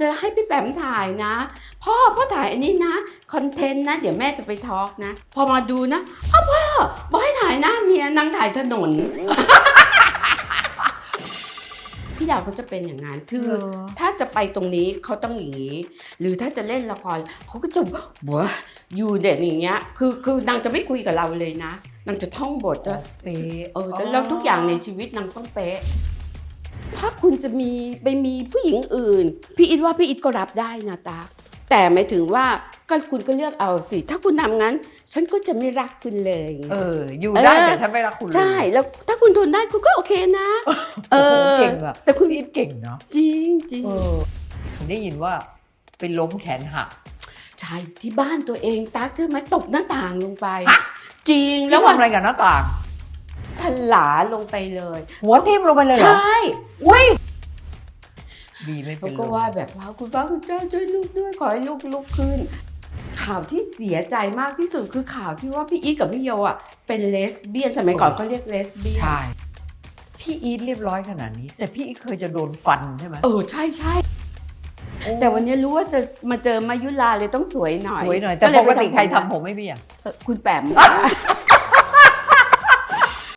จะให้พี่แปมถ่ายนะ พ่อพ่อถ่ายอันนี้นะคอนเทนต์นะ เดี๋ยวแม่จะไปทอล์กนะ พอมาดูนะอ้าวพ่อบอกให้ถ่ายหน้าเมียนางถ่ายถนน พี่ดาวก็จะเป็นอย่างนั้นคือเหรอ ถ้าจะไปตรงนี้เขาต้องอย่างนี้ หรือถ้าจะเล่นละครเขาก็จะบัวอยู่เด่นอย่างเงี้ย คือคือนางจะไม่คุยกับเราเลยนะนางจะท่องบทจะ เป๊ะ เออแต่แล้วทุกอย่างในชีวิตนางต้องเป๊ะ ถ้าคุณจะมีไปมีผู้หญิงอื่น พี่อิดว่าพี่อิดก็รับได้นะตา แต่หมายถึงว่าก็คุณก็เลือกเอาสิ ถ้าคุณทำงั้น ฉันก็จะไม่รักคุณเลย เออ อยู่ได้เออแต่ฉันไม่รักคุณเลยใช่ แล้วถ้าคุณทนได้คุณก็โอเคนะ เออ เก่งอะแต่คุณพี่เก่งเนาะจริงจริงเออผมได้ยินว่าไปล้มแขนหักใช่ที่บ้านตัวเองตาเชื่อไหมตกหน้าต่างลงไปฮะจริงแล้แล้ววทำวันอะไรกับหน้าต่าง ถลาลงไปเลย หัวทิ่มลงไปเลยเหรใชอ่อุ้ยดีไม่เป็เขานก็ลมว่าแบบว่าคุณพระคุณเจ้าช่วยลูกด้วยขอให้ลูกลุกขึ้น ข่าวที่เสียใจมากที่สุดคือข่าวที่ว่าพี่อีทกับพี่โยอะเป็นเลสเบี้ยนสมัยก่อนเขาเรียกเลสเบี้ยน ใช่ พี่อีทเรียบร้อยขนาดนี้ แต่พี่อีทเคยจะโดนฟันใช่ไหมเออใช่ใช่แต่วันนี้รู้ว่าจะมาเจอมายุลาเลยต้องสวยหน่อยสวยหน่อย แต่เลปยกไปติใครทำผมผมไม่เบี้ยเออคุณแปม